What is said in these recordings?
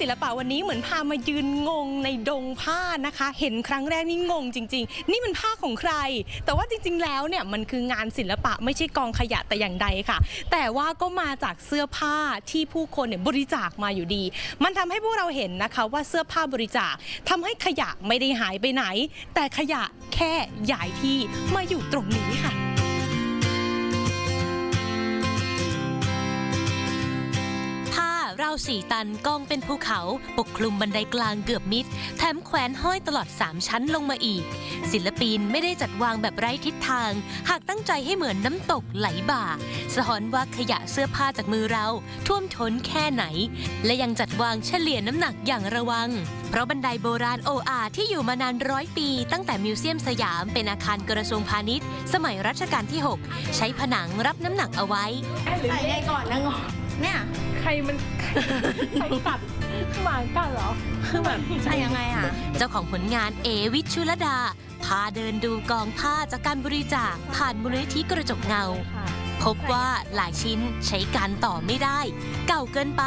ศิลปะวันนี้เหมือนพามายืนงงในดงผ้านะคะ เห็นครั้งแรกนี่งงจริง ๆ นี่มันผ้าของใคร แต่ว่าจริง ๆ แล้วเนี่ยมันคืองานศิลปะไม่ใช่กองขยะแต่อย่างใดค่ะ แต่ว่าก็มาจากเสื้อผ้าที่ผู้คนเนี่ยบริจาคมาอยู่ดี มันทำให้พวกเราเห็นนะคะว่าเสื้อผ้าบริจาคทำให้ขยะไม่ได้หายไปไหน แต่ขยะแค่ย้ายที่มาอยู่ตรงนี้ค่ะ ผ้าสี่ตันกองเป็นภูเขา ปกคลุมบันไดกลางเกือบมิด แถมแขวนห้อยตลอด 3 ชั้นลงมาอีก ศิลปินไม่ได้จัดวางแบบไร้ทิศทาง หากตั้งใจให้เหมือนน้ำตกไหลบ่า สะท้อนว่าขยะเสื้อผ้าจากมือเรา ท่วมท้นแค่ไหน และยังจัดวางเฉลี่ยน้ำหนักอย่างระวัง เพราะบันไดโบราณโออาที่อยู่มานานร้อยปี ตั้งแต่มิวเซียมสยามเป็นอาคารกระทรวงพาณิชย์ สมัยรัชกาลที่ 6 ใช้ผนังรับน้ำหนักเอาไว้ใส่ได้ก่อนนะงอ เนี่ยใครมันใครกัดหมากัดเหรอคือแบบใส่ยังไงอะ เจ้าของผลงานเอวิชุลดา พาเดินดูกองผ้าจากการบริจาคผ่านมูลนิธิกระจกเงา พบว่าหลายชิ้นใช้การต่อไม่ได้ เก่าเกินไป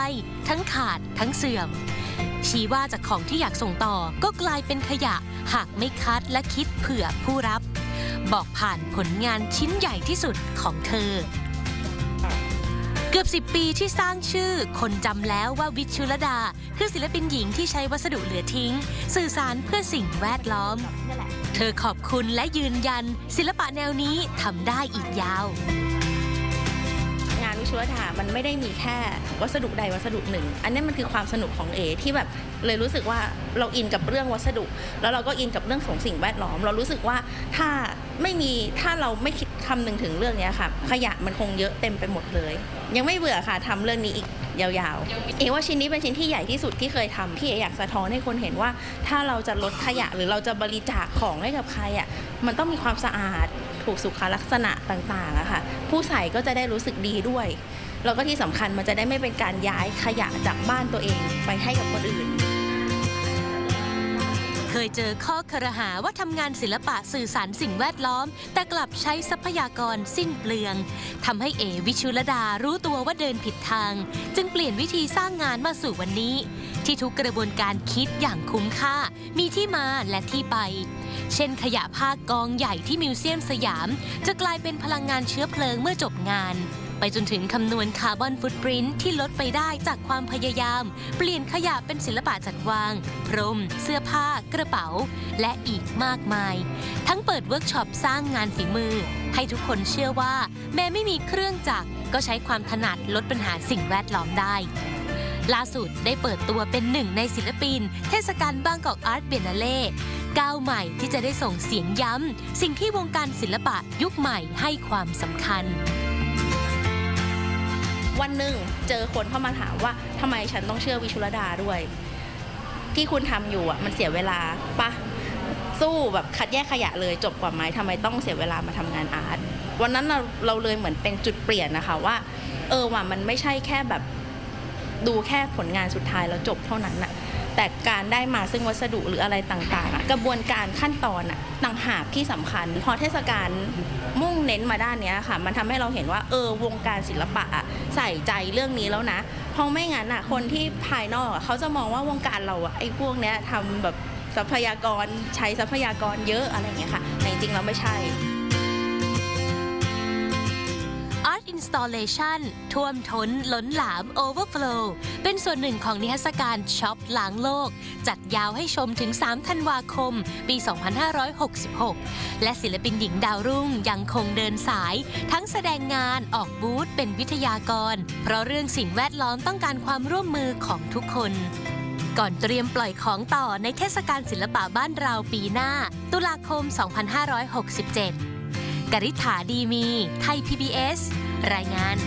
ทั้งขาดทั้งเสื่อม ชี้ว่าจากของที่อยากส่งต่อก็กลายเป็นขยะ หากไม่คัดและคิดเผื่อผู้รับ บอกผ่านผลงานชิ้นใหญ่ที่สุดของเธอเกือบ 10 ปีที่สร้างชื่อ คนจำแล้วว่าวิชุลดา คือศิลปินหญิงที่ใช้วัสดุเหลือทิ้ง สื่อสารเพื่อสิ่งแวดล้อม เธอขอบคุณและยืนยัน ศิลปะแนวนี้ทำได้อีกยาวงาน วิชวถามันไม่ได้มีแค่วัสดุใดวัสดุหนึ่ง อันนี้มันคือความสนุกของเอที่แบบเลยรู้สึกว่าเราอินกับเรื่องวัสดุ แล้วเราก็อินกับเรื่องของสิ่งแวดล้อม เรารู้สึกว่าถ้าไม่มีถ้าเราไม่คิดคำนึงถึงเรื่องนี้ค่ะขยะมันคงเยอะเต็มไปหมดเลย ยังไม่เบื่อค่ะทำเรื่องนี้อีกยาวๆ เอว่าชิ้นนี้เป็นชิ้นที่ใหญ่ที่สุดที่เคยทำที่เออยากสะท้อนให้คนเห็นว่า ถ้าเราจะลดขยะหรือเราจะบริจาคของให้กับใครอะมันต้องมีความสะอาด ถูกสุขลักษณะต่างๆอะค่ะผู้ใส่ก็จะได้รู้สึกดีด้วย แล้วก็ที่สำคัญมันจะได้ไม่เป็นการย้ายขยะจากบ้านตัวเองไปให้กับคนอื่น เคยเจอข้อครหาว่าทำงานศิลปะสื่อสารสิ่งแวดล้อม แต่กลับใช้ทรัพยากรสิ้นเปลืองทำให้เอวิชุลดารู้ตัวว่าเดินผิดทาง จึงเปลี่ยนวิธีสร้างงานมาสู่วันนี้ ที่ทุกกระบวนการคิดอย่างคุ้มค่า มีที่มาและที่ไป เช่นขยะผ้ากองใหญ่ที่มิวเซียมสยาม จะกลายเป็นพลังงานเชื้อเพลิงเมื่อจบงาน ไปจนถึงคำนวณคาร์บอนฟุตปรินท์ที่ลดไปได้จากความพยายาม เปลี่ยนขยะเป็นศิลปะจัดวาง พรม เสื้อผ้า กระเป๋า และอีกมากมาย ทั้งเปิดเวิร์กช็อปสร้างงานฝีมือ ให้ทุกคนเชื่อว่า แม้ไม่มีเครื่องจักรก็ใช้ความถนัดลดปัญหาสิ่งแวดล้อมได้ ล่าสุดได้เปิดตัวเป็นหนึ่งในศิลปิน เทศกาลบางกอกอาร์ตเบียนนาเล่ก้าวใหม่ที่จะได้ส่งเสียงย้ำ สิ่งที่วงการศิลปะยุคใหม่ให้ความสำคัญ วันหนึ่งเจอคนเข้ามาถามว่าทำไมฉันต้องเชื่อวิชุลดาด้วย ที่คุณทำอยู่อะมันเสียเวลาปะสู้แบบคัดแยกขยะเลยจบกว่าไหมทำไมต้องเสียเวลามาทำงานอาร์ตวันนั้นเราเราเลยเหมือนเป็นจุดเปลี่ยนนะคะว่า เออว่ามันไม่ใช่แค่แบบ ดูแค่ผลงานสุดท้ายแล้วจบเท่านั้นน่ะแต่การได้มาซึ่งวัสดุหรืออะไรต่างๆอะกระบวนการขั้นตอนอะต่างหากที่สำคัญ พอเทศกาลมุ่งเน้นมาด้านนี้ค่ะ มันทำให้เราเห็นว่าเออวงการศิลปะใส่ใจเรื่องนี้แล้วนะ เพราะไม่งั้นอะคนที่ภายนอกเขาจะมองว่าวงการเราอะไอ้พวกเนี้ยทำแบบทรัพยากรใช้ทรัพยากรเยอะอะไรอย่างเงี้ยค่ะแต่จริงๆแล้วไม่ใช่ Installation ท่วมท้นล้นหลาม Overflow เป็นส่วนหนึ่งของนิทรรศการช็อปล้างโลก จัดยาวให้ชมถึง 3 ธันวาคม ปี 2566 และศิลปินหญิงดาวรุ่งยังคงเดินสาย ทั้งแสดงงานออกบูธเป็นวิทยากร เพราะเรื่องสิ่งแวดล้อมต้องการความร่วมมือของทุกคนก่อนเตรียมปล่อยของต่อในเทศกาลศิลปะบ้านเราปีหน้า ตุลาคม 2567 กริษฐาดีมี ไทย PBS รายงาน